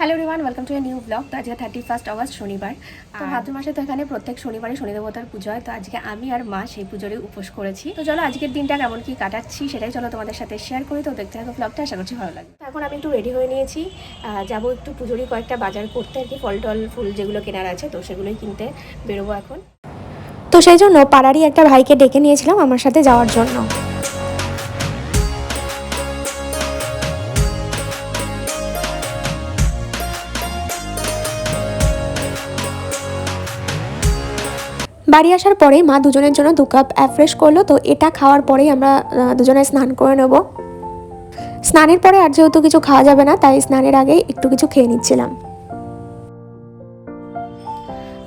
Hello Riwan welcome to a new blog তো আজকে thirty first August শনিবার। তো ভাদ্র মাসে তো এখানে প্রত্যেক শনিবারে শনি দেবতার পুজো হয়। তো আজকে আমি আর মা সেই পুজোরই উপোস করেছি। তো চলো আজকের দিনটা কেমন কি কাটাচ্ছি সেটাই চলো তোমাদের সাথে শেয়ার করি। তো দেখতে থাকো ব্লগটা আশা করছি ভালো লাগবে। তো এখন আমি একটু রেডি হয়ে নিয়েছি। যাব একটু পুজোরই কয়েকটা বাজার করতে আর কি ফল টল ফুল যেগুলো কেনার আছে তো সেগুলোই কিনতে বেরোবো এখন। তো সেই জন্য পাড়ারই একটা ভাইকে ডেকে নিয়েছিলাম আমার সাথে যাওয়ার জন্য। বাড়ি আসার পরেই মা দুজনের জন্য দু কাপ অ্যাফ্রেশ করল, তো এটা খাওয়ার পরেই আমরা দুজনে স্নান করে নেব। স্নানের পরে আর যেহেতু কিছু খাওয়া যাবে না, তাই স্নানের আগেই একটু কিছু খেয়ে নিচ্ছিলাম।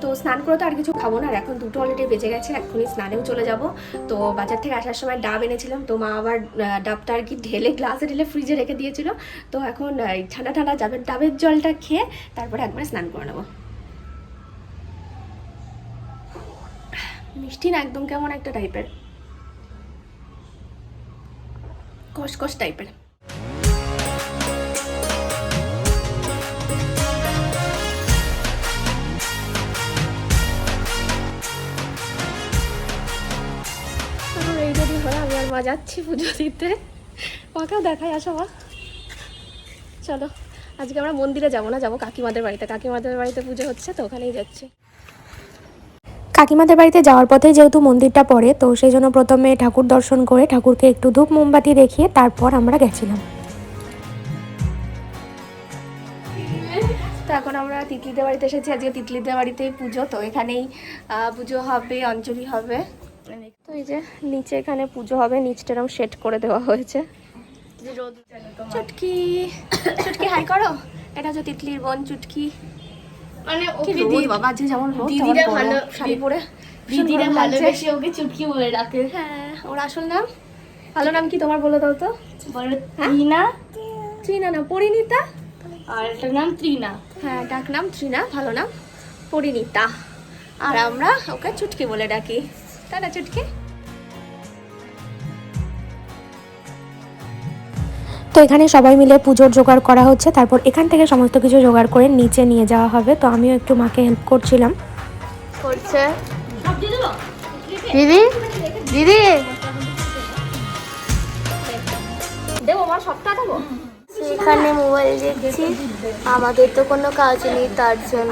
তো স্নান করে তো আর কিছু খাব না, আর এখন দুটো অলরেডি বেজে গেছে এখনই স্নানেও চলে যাব। তো বাজার থেকে আসার সময় ডাব এনেছিলাম, তো মা আবার ডাবটা আর কি ঢেলে গ্লাসে ঢেলে ফ্রিজে রেখে দিয়েছিল। তো এখন ঠান্ডা ঠান্ডা যাবে, ডাবের জলটা খেয়ে তারপরে একবার স্নান করে নেব। মিষ্টি না একদম কেমন একটা টাইপের কসকস টাইপের হয় আমি আর মা যাচ্ছি পুজো দিতে। মাকেও দেখাই, আসো মা। চলো, আজকে আমরা মন্দিরে যাব না, যাব কাকিমাদের বাড়িতে। কাকিমাদের বাড়িতে পুজো হচ্ছে, তো ওখানেই যাচ্ছি। কাকিমাদের বাড়িতে যাওয়ার পথে যেহেতু মন্দিরটা পড়ে তো সেই জন্য প্রথমে ঠাকুর দর্শন করে ঠাকুরকে একটু ধূপ মোমবাতি দেখিয়ে তারপর আমরা গেছিলাম। তো এখন আমরা তিতলিদের বাড়িতে এসেছি। আজকে তিতলিদের বাড়িতেই পুজো তো এখানেই আহ, পুজো হবে অঞ্জলি হবে। তো এই যে নিচে এখানে পুজো হবে নিচটা এরকম সেট করে দেওয়া হয়েছে। চুটকি চুটকি হাই করো। এটা হচ্ছে তিতলির বোন চুটকি। মানে ওকে বাবা আজকে যেমন রোদ দিদিরা ভালো শাড়ি পরে দিদিরা ভালোবেসে ওকে চুটকি বলে ডাকে। হ্যাঁ ওর আসল নাম? ভালো নাম কি তোমার বলে দাও তো? বলে ত্রিনা। ত্রিনা না পরিণীতা। আর এটার নাম ত্রিনা। হ্যাঁ ডাক নাম ত্রিনা ভালো নাম পরিণীতা। আর আমরা ওকে চুটকি বলে ডাকি। না চুটকি। তো এখানে সবাই মিলে পুজোর জোগাড় করা হচ্ছে। তারপর এখান থেকে সমস্ত কিছু জোগাড় করে নিচে নিয়ে যাওয়া হবে। তো আমিও একটু মাকে হেল্প করছিলাম। করছে। দিদি? দিদি? দেবো আমার সবটা দেবো? এখানে মোবাইল দেখছি। আমাদের তো কোনো কাজ নেই তার জন্য।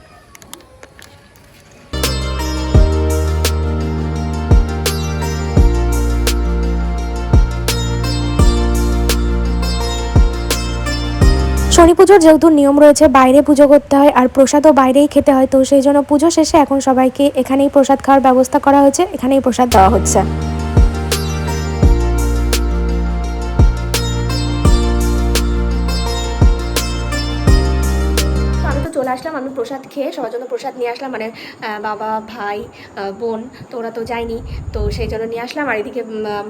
শনি পুজোর যেহেতু নিয়ম রয়েছে, বাইরে পুজো করতে হয় আর প্রসাদও বাইরেই খেতে হয়, তো সেই জন্য পুজো শেষে এখন সবাইকে এখানেই প্রসাদ খাওয়ার ব্যবস্থা করা হয়েছে, এখানেই প্রসাদ দেওয়া হচ্ছে। আসলাম, আমি প্রসাদ খেয়ে সবার জন্য প্রসাদ নিয়ে আসলাম মানে বাবা, ভাই বোন, তো ওরা তো যায়নি, তো সেই জন্য নিয়ে আসলাম। আর এদিকে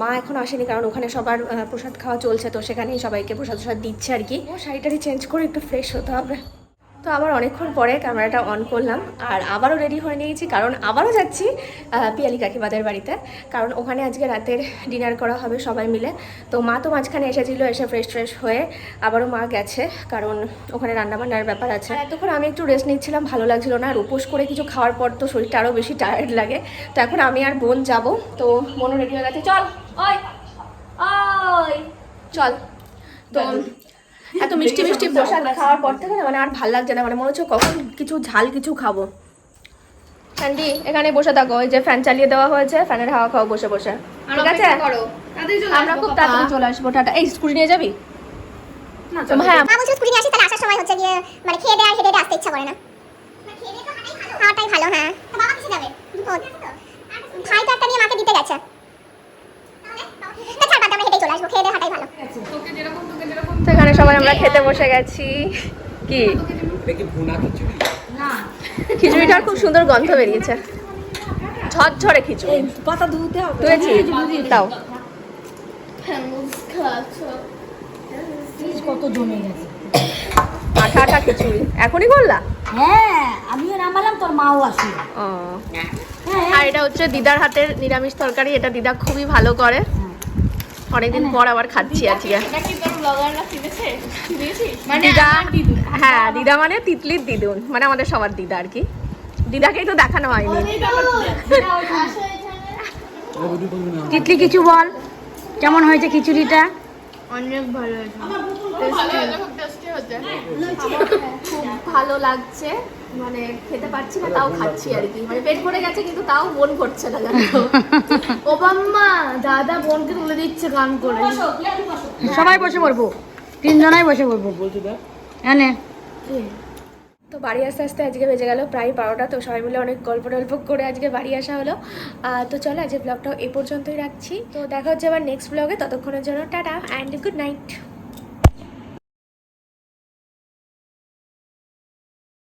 মা এখন আসেনি, কারণ ওখানে সবার প্রসাদ খাওয়া চলছে, তো সেখানেই সবাইকে প্রসাদ প্রসাদ দিচ্ছে আর কি। শাড়িটারি চেঞ্জ করে একটু ফ্রেশ হতে হবে। তো আবার অনেকক্ষণ পরে ক্যামেরাটা অন করলাম আর আবারও রেডি হয়ে নিয়েছি কারণ আবারও যাচ্ছি পিয়ালি কাকিমাদের বাড়িতে। কারণ ওখানে আজকে রাতের ডিনার করা হবে সবাই মিলে। তো মা তো মাঝখানে এসেছিল এসে ফ্রেশ ফ্রেশ হয়ে আবারও মা গেছে কারণ ওখানে রান্নাবান্নার ব্যাপার আছে। এতক্ষণ আমি একটু রেস্ট নিচ্ছিলাম ভালো লাগছিল না আর উপোস করে কিছু খাওয়ার পর তো শরীরটা আরও বেশি টায়ার্ড লাগে। তো এখন আমি আর বোন যাব তো বোনও রেডি হয়ে গেছে চল ওই ওই চল। তো এত মিষ্টি মিষ্টি প্রসাদ খাওয়ার পর থেকে না মানে আর ভালো লাগছে না। মানে মনে হচ্ছে কখন কিছু ঝাল কিছু খাব। স্যান্ডি এখানে বসে থাকো। ওই যে ফ্যান চালিয়ে দেওয়া হয়েছে ফ্যানের হাওয়া খাও বসে বসে। ঠিক আছে? আমরা খুব তাড়াতাড়ি চলে আসব টাটা। এই স্কুটি নিয়ে যাবি? হ্যাঁ। মা নিয়ে আসি তাহলে আসার সময় হচ্ছে গিয়ে মানে খেয়ে দেয় আর হেঁটে হেঁটে আসতে ইচ্ছা করে না। খাওয়াটাই ভালো হ্যাঁ। বাবা কিসে যাবে? ভাই তো। একটা নিয়ে মাকে দিতে গেছে। তা ছাড় বাদ দে, আমরা হেঁটেই চলে আসব খেয়ে দেয় এখানে সবাই আমরা খেতে বসে গেছি। কি? এটা কি খিচুড়িটার খুব সুন্দর গন্ধ বেরিয়েছে। ঝরঝরে খিচুড়ি। পাতা ধুতে হবে। ধুয়েছি দাও। কত জমে গেছে। আঠা আঠা খিচুড়ি। এখনই করলা? হ্যাঁ আমিও নামালাম তোর মাও আসলো। ও। হ্যাঁ। আর এটা হচ্ছে দিদার হাতের নিরামিষ তরকারি। এটা দিদা খুবই ভালো করে। অনেকদিন পর আবার খাচ্ছি আজকে দিদা হ্যাঁ দিদা মানে তিতলির দিদুন মানে আমাদের সবার দিদা আর কি। দিদাকেই তো দেখানো হয়নি। তিতলি কিছু বল। কেমন হয়েছে খিচুড়িটা? খুব ভালো লাগছে। মানে খেতে পারছি না তাও খাচ্ছি আর কি। মানে পেট ভরে গেছে কিন্তু তাও মন করছে না জানো? তো। ও বাম্মা দাদা বোনকে তুলে দিচ্ছে গান করে। সবাই বসে পড়ব। তিনজনাই বসে পড়ব। বলছি এনে তো বাড়ি আসতে আসতে আজকে বেজে গেল প্রায় বারোটা তো সবাই মিলে অনেক গল্প টল্প করে আজকে বাড়ি আসা হলো। তো চলো আজকে ব্লগটাও এ পর্যন্তই রাখছি। তো দেখা হচ্ছে আবার নেক্সট ব্লগে ততক্ষণের জন্য টাটা অ্যান্ড গুড নাইট